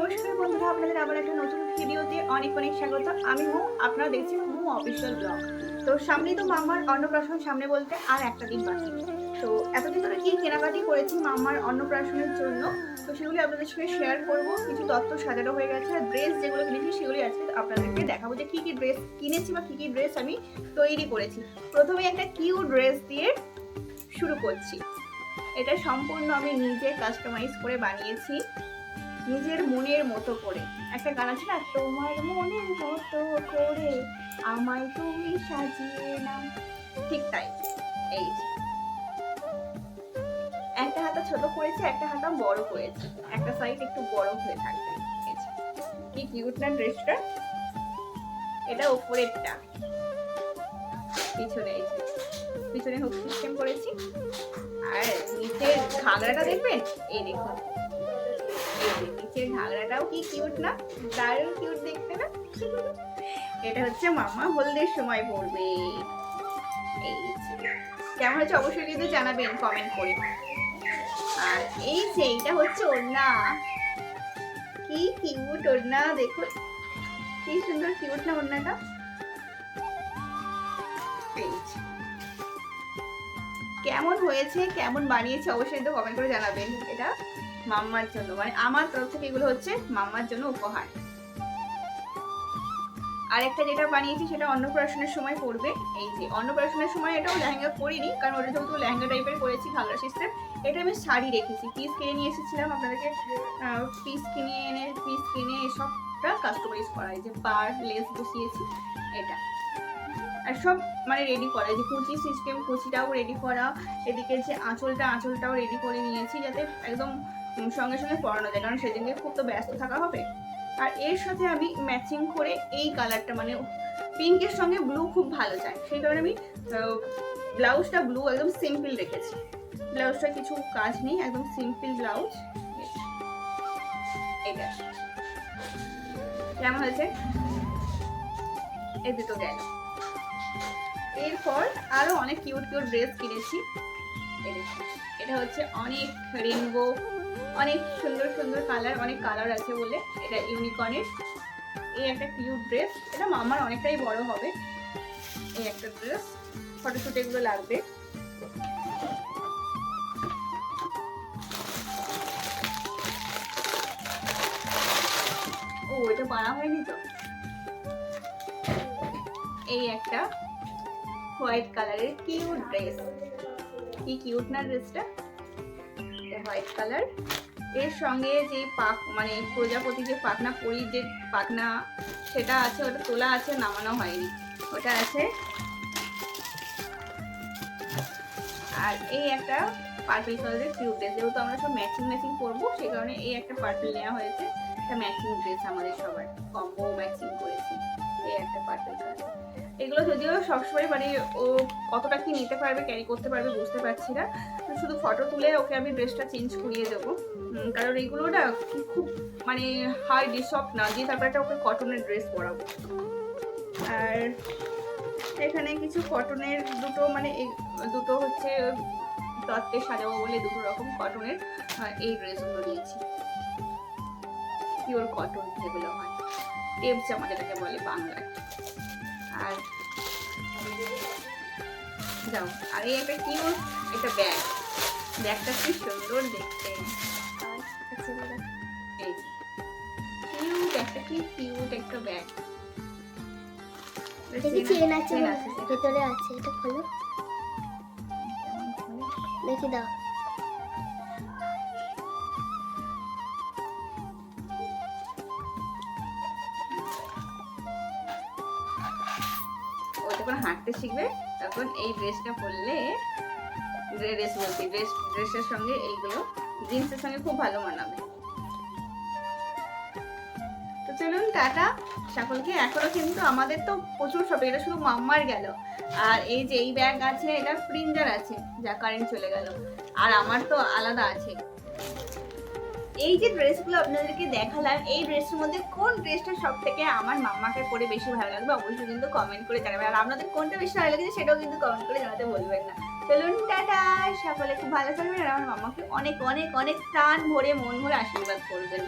নমস্কার বন্ধুরা, আপনাদের আবার একটা নতুন ভিডিওতে অনেক অনেক স্বাগত। আমি মু আপনারা দেখছেন মু অফিসিয়াল ব্লগ। তো সামনেই তো মামার অন্নপ্রাশন, সামনে বলতে আর একটা দিন বাকি। তো এতদিন ধরে কি কেনাকাটি করেছি মামার অন্নপ্রাশনের জন্য, তো সেগুলি আপনাদের সঙ্গে শেয়ার করব। কিছু তথ্য সাজানো হয়ে গেছে, আর ড্রেস যেগুলো কিনেছি সেগুলি আজকে আপনাদেরকে দেখাবো যে কী কী ড্রেস কিনেছি বা কী কী ড্রেস আমি তৈরি করেছি। প্রথমে একটা কিউ ড্রেস দিয়ে শুরু করছি। এটা সম্পূর্ণ আমি নিজে কাস্টমাইজ করে বানিয়েছি। নিজের মনের মতো করে। একটা গান আছে না, তোমার মনের মতো করে আমায় তুমি সাজিয়ে নাও। ঠিক তাই। এই একটা হাতা ছোট করেছে, একটা হাতা বড় করেছে। একটা সাইড একটু বড় হয়ে থাকবে। কি কিউট না ড্রেসটা এটা উপরেরটা। পিছনে এই পিছনে হুক সিস্টেম করেছি। আর নিচের ঘাগড়াটা দেখবেন? এই দেখুন। এই যে নিচের ঘাগরাটাও কি কিউট না? দারুণ কিউট দেখতে না? এটা হচ্ছে মামা হলদের সময় পড়বে। এই কেমন হচ্ছে অবশ্যই কিন্তু জানাবেন কমেন্ট করে। আর এই যে, এইটা হচ্ছে ওড়না। কি কিউট ওড়না, দেখুন। কি সুন্দর কিউট না ওড়নাটা। কেমন হয়েছে, কেমন বানিয়েছে, অবশ্যই তো কমেন্ট করে জানাবেন। এটা মাম্মার জন্য মানে আমার তরফ থেকে এগুলো হচ্ছে মাম্মার জন্য উপহার। আর একটা যেটা বানিয়েছি সেটা অন্নপ্রাশনের সময় পড়বে। এই যে অন্নপ্রাশনের সময় এটাও লেহেঙ্গা পরিনি, কারণ ওটা যেহেতু লেহেঙ্গা টাইপের করেছি ঘাগরা সিস্টেম এটা আমি শাড়ি রেখেছি। পিস কিনে নিয়ে এসেছিলাম আপনাদেরকে পিস কিনে এনে পিস কিনে সবটা কাস্টমাইজ করা যে পার লেস বসিয়েছি, এটা। আর সব মানে রেডি করা যে কুচি সিস্টেম কুচিটাও রেডি করা, এদিকে যে আঁচলটা, আঁচলটাও রেডি করে নিয়েছি, যাতে একদম সঙ্গে সঙ্গে পরানো যায়, কারণ সেদিনকে খুব তো ব্যস্ত থাকা হবে। আর এর সাথে আমি ম্যাচিং করে এই কালারটা মানে পিঙ্কের সঙ্গে ব্লু খুব ভালো যায়। সেই কারণে আমি ব্লাউজটা ব্লু একদম সিম্পল রেখেছি। ব্লাউজটা কিছু কাজ নেই, একদম সিম্পল ব্লাউজ এটা। কেমন হয়েছে? এই দুটো গেল। এরপর আরও অনেক কিউট কিউট ড্রেস কিনেছি। এটা হচ্ছে অনেক রেনবো অনেক সুন্দর সুন্দর কালার অনেক কালার আছে বলে এটা ইউনিকর্নের এই একটা কিউট ড্রেস এটা মামার অনেকটাই বড় হবে। এই একটা ড্রেস ফটোশুট এগুলো লাগবে। ও, এটা পারা হয়নি তো? এই একটা হোয়াইট কালারের কিউট ড্রেস কি কিউট না ড্রেসটা হোয়াইট কালার। এর সঙ্গে যে পাক মানে প্রজাপতি যে পাখনা পরি যে পাখনা, সেটা আছে, ওটা তোলা আছে, নামানো হয়নি। ওটা আছে। আর এই একটা পার্পল কালারের কিউট ড্রেস যেহেতু আমরা সব ম্যাচিং ম্যাচিং করব সেই কারণে এই একটা পার্পল নেওয়া হয়েছে। একটা ম্যাচিং ড্রেস আমাদের সবার কম্বো ম্যাচিং করেছি। এই একটা পার্পল এগুলো যদিও সবসময় মানে ও কতটা কি নিতে পারবে ক্যারি করতে পারবে বুঝতে পারছি না। শুধু ফটো তুলে ওকে আমি ড্রেসটা চেঞ্জ করিয়ে দেবো। কারণ এগুলো না খুব মানে হাই ডিসপ না দিয়ে তারপর একটা ওকে কটনের ড্রেস পরাবো। আর এখানে কিছু কটনের দুটো মানে দুটো হচ্ছে তত্ত্বে সাজাবো বলে দুটো রকম কটনের এই ড্রেসগুলো নিয়েছি। পিওর কটন যেগুলো হয়। টেপ জামা যেটাকে বলে বাংলায়। আর যাও আর এই একটা কিউট একটা ব্যাগ। ব্যাগটা কি সুন্দর দেখতে। এই কিউট একটা কি কিউট একটা ব্যাগ। দেখি চেন আছে। ভেতরে আছে এটা খোলো। দেখি দাও। যখন হাঁটতে শিখবে। তখন এই ড্রেসটা পরলে ড্রেস বলছি ড্রেস ড্রেসের সঙ্গে এইগুলো জিন্সের সঙ্গে খুব ভালো মানাবে। তো চলুন, টাটা। সকলকে এখনও কিন্তু আমাদের তো প্রচুর শপিং এটা শুধু মাম্মার গেল। আর এই যে এই ব্যাগ আছে এটা প্রিন্টার আছে, যা কারেন্ট চলে গেল। আর আমার তো আলাদা আছে। এই যে ড্রেসগুলো আপনাদেরকে দেখালাম, এই ড্রেসের মধ্যে কোন ড্রেসটা সব থেকে আমার মাম্মাকে পরে বেশি ভালো লাগবে অবশ্যই কিন্তু কমেন্ট করে জানাবেন। আর আপনাদের কোনটা বেশি ভালো লাগছে সেটাও কিন্তু কমেন্ট করে জানাতে বলবেন না। চলুন, টাটা! সকলে খুব ভালো থাকবেন আর আমার মাম্মাকে অনেক অনেক অনেক প্রাণ ভরে, মন ভরে আশীর্বাদ করবেন।